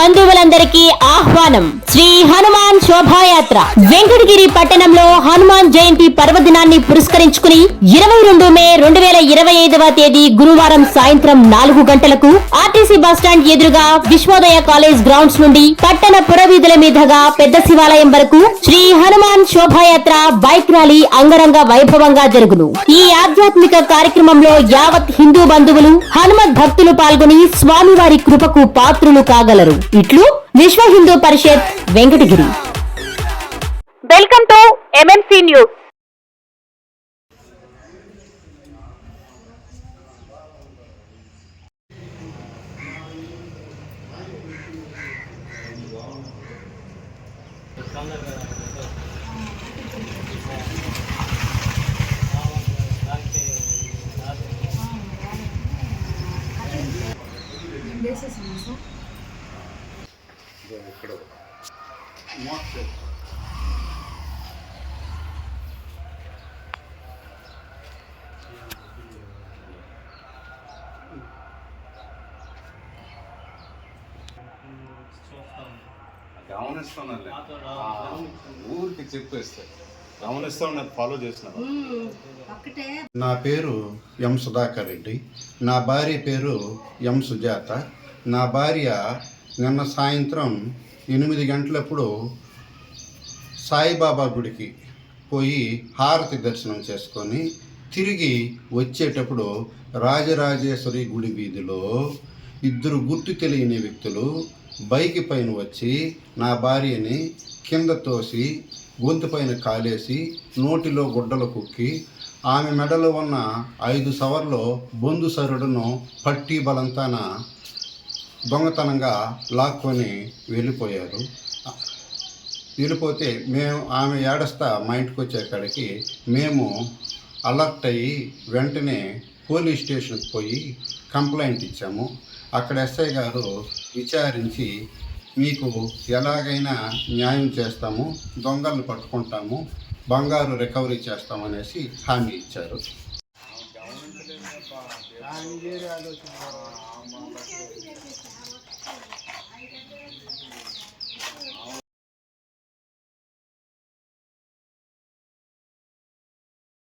mandíbula బంధువులందరికీ ఆహ్వానం. శ్రీ హనుమాన్ శోభాయాత్ర. వెంకటగిరి పట్టణంలో హనుమాన్ జయంతి పర్వదినాన్ని పురస్కరించుకుని ఇరవై రెండు మే రెండు వేల ఇరవై ఐదవ తేదీ గురువారం సాయంత్రం నాలుగు గంటలకు ఆర్టీసీ బస్టాండ్ ఎదురుగా విశ్వోదయ కాలేజ్ గ్రౌండ్స్ నుండి పట్టణ పురవీధుల మీదుగా పెద్ద శివాలయం వరకు శ్రీ హనుమాన్ శోభాయాత్ర బైక్ ర్యాలీ అంగరంగ వైభవంగా జరుగును. ఈ ఆధ్యాత్మిక కార్యక్రమంలో యావత్ హిందూ బంధువులు హనుమత్ భక్తులు పాల్గొని స్వామివారి కృపకు పాత్రులు కాగలరు. ఇట్లు Vishwa Hindu Parishad Venkatagiri. Welcome to MMC news Gracias, ఆ, ఊరికి చెప్పేస్తే. గమనిస్తూ ఉన్నది ఫాలో చేస్తున్నారు నా పేరు ఎం సుధాకర్ రెడ్డి. నా భార్య పేరు ఎం సుజాత. నా భార్య నిన్న సాయంత్రం ఎనిమిది గంటలప్పుడు సాయిబాబా గుడికి పోయి హారతి దర్శనం చేసుకొని తిరిగి వచ్చేటప్పుడు రాజరాజేశ్వరి గుడి వీధిలో ఇద్దరు గుర్తు తెలియని వ్యక్తులు బైక్ పైన వచ్చి నా భార్యని కింద తోసి గొంతు పైన కాలేసి నోటిలో గుడ్డలు కుక్కి ఆమె మెడలో ఉన్న ఐదు సవర్లో బొందు సరుడును పట్టి బలంతాన దొంగతనంగా లాక్కొని వెళ్ళిపోయారు. వెళ్ళిపోతే మేము ఆమె ఏడస్తా మా ఇంటికి వచ్చేకాడికి మేము అలర్ట్ అయ్యి వెంటనే పోలీస్ స్టేషన్కి పోయి కంప్లైంట్ ఇచ్చాము. అక్కడ ఎస్ఐ గారు విచారించి మీకు ఎలాగైనా న్యాయం చేస్తాము దొంగలను పట్టుకుంటాము బంగారు రికవరీ చేస్తామనేసి హామీ ఇచ్చారు.